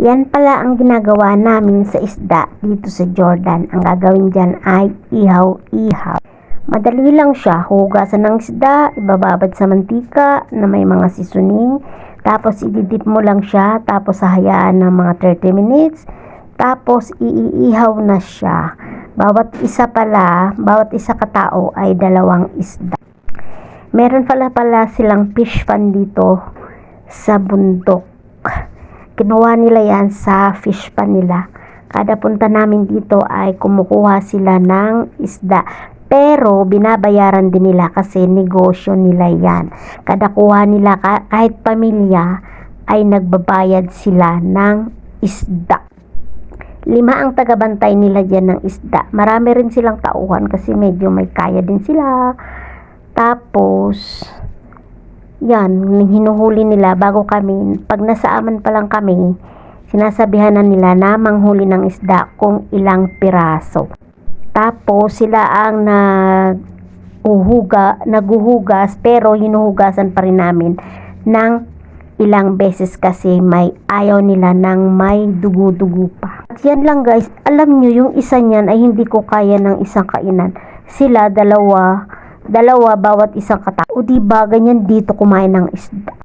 Yan pala ang ginagawa namin sa isda dito sa Jordan. Ang gagawin dyan ay ihaw-ihaw. Madali lang siya. Hugasan ng isda, ibababad sa mantika na may mga seasoning. Tapos ididip mo lang siya. Tapos hahayaan ng mga 30 minutes. Tapos iihaw na siya. Bawat isa pala, bawat isa katao ay dalawang isda. Meron pala pala silang fish pan dito sa bundok. Kinuha nila yan sa fish pan nila. Kada punta namin dito ay kumukuha sila ng isda. Pero binabayaran din nila kasi negosyo nila yan. Kada kuha nila ka- kahit pamilya ay nagbabayad sila ng isda. Lima ang tagabantay nila dyan ng isda. Marami rin silang tauhan kasi medyo may kaya din sila. Tapos, yan, hinuhuli nila bago kami, pag nasaaman pa lang kami, sinasabihan na nila na manghuli ng isda kung ilang piraso. Tapos, sila ang nag uhuga, naguhugas pero hinuhugasan pa rin namin ng ilang beses kasi may ayaw nila ng may dugo-dugo pa. At yan lang guys, alam nyo yung isa niyan ay hindi ko kaya ng isang kainan. Sila dalawa, dalawa bawat isang katao. O diba ganyan dito kumain ng isda.